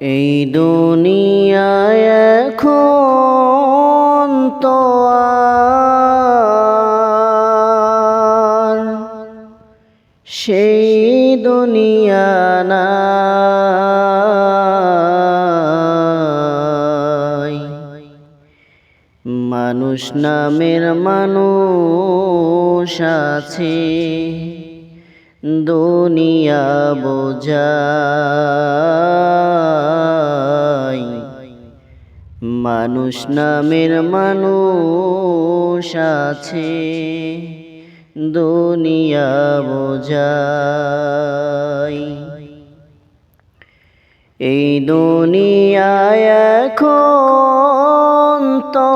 এই দুনিয়ায় এখন তো আর সেই দুনিয়া নাই। মানুষ নামের মানুষ আছে দুনিয়া বোঝাই মানুষ নামের মানুষ আছে দুনিয়া বোঝাই। এই দুনিয়ায় এখন তো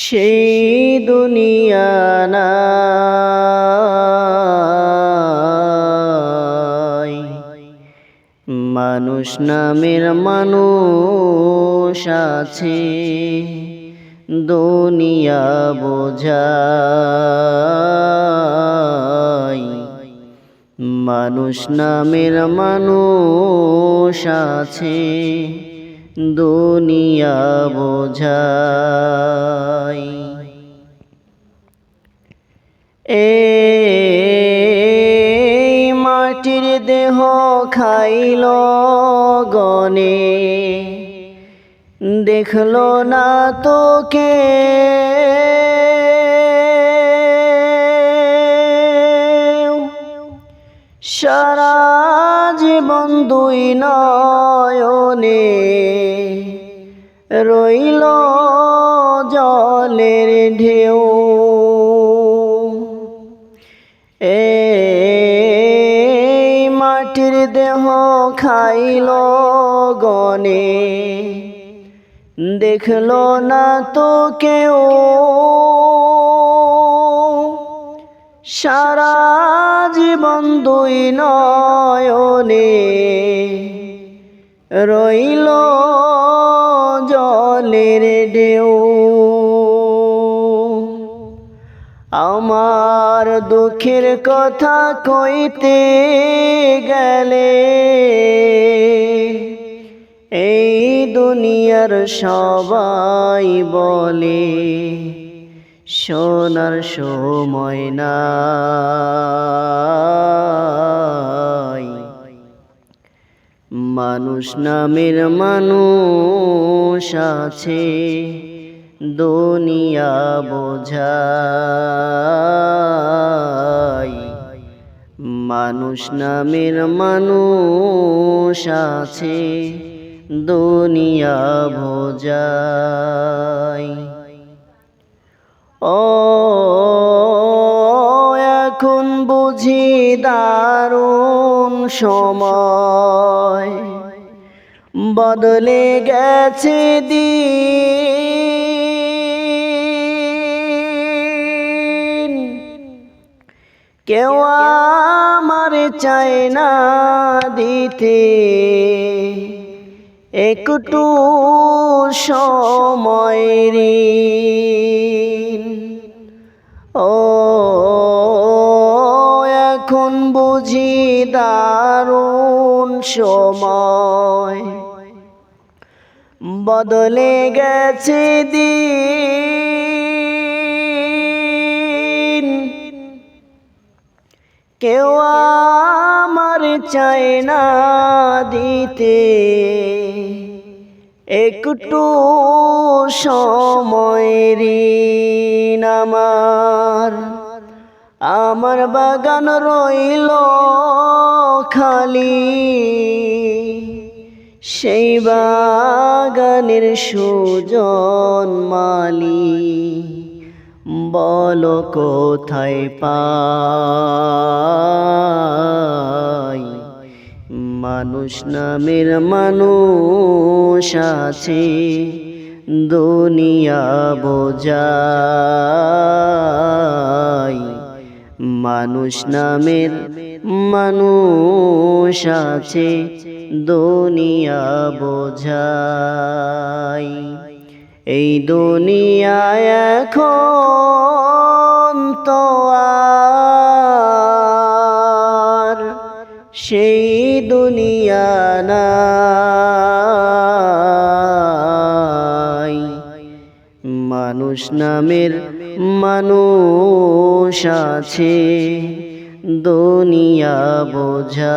সেই দুনিয়া নাই মানুষ নামের মানুষ আছে। দুনিয়া বোঝাই। মানুষ নামের মানুষ আছে। দুনিয়া বোঝাই। এই মাটির দেহ খাইল গনে দেখল না তোকে। সারা জীবন দুই নয়নে রইল জলের ঢেউ। এই গনে দেখল না তো কেউ। সারা জীবন দুই নয়নে রইল জলের ঢেউ। আমার দুঃখের কথা কইতে গেলে এই দুনিয়ার সবাই বলে, সোনার সময় নাই। মানুষ নামের মানুষ আছে, দুনিয়া বোঝাই। মানুষ নামের মানুষ আছে দুনিয়া বোঝাই। ও, এখন বুঝি দারুণ সময়। বদলে গেছে দিন। কেউ আমার চায় না দিতে। একটু সময় ও, এখন বুঝি দারুণ সময়। বদলে গেছে দিন। কেউ আমার চায় না দিতে। একটু সময় ঋণ আমার আমার বাগান রইল খালি। সেই বাগানের সুজন মালি বলো কোথায় পাই মানুষ, নামের মানুষ আছে, দুনিয়া বোঝাই। মানুষ, নামের মানুষ আছে, দুনিয়া বোঝাই। এই দুনিয়ায় এখন তো সেই দুনিয়া নাই। মানুষ নামের মানুষ আছে দুনিয়া বোঝাই।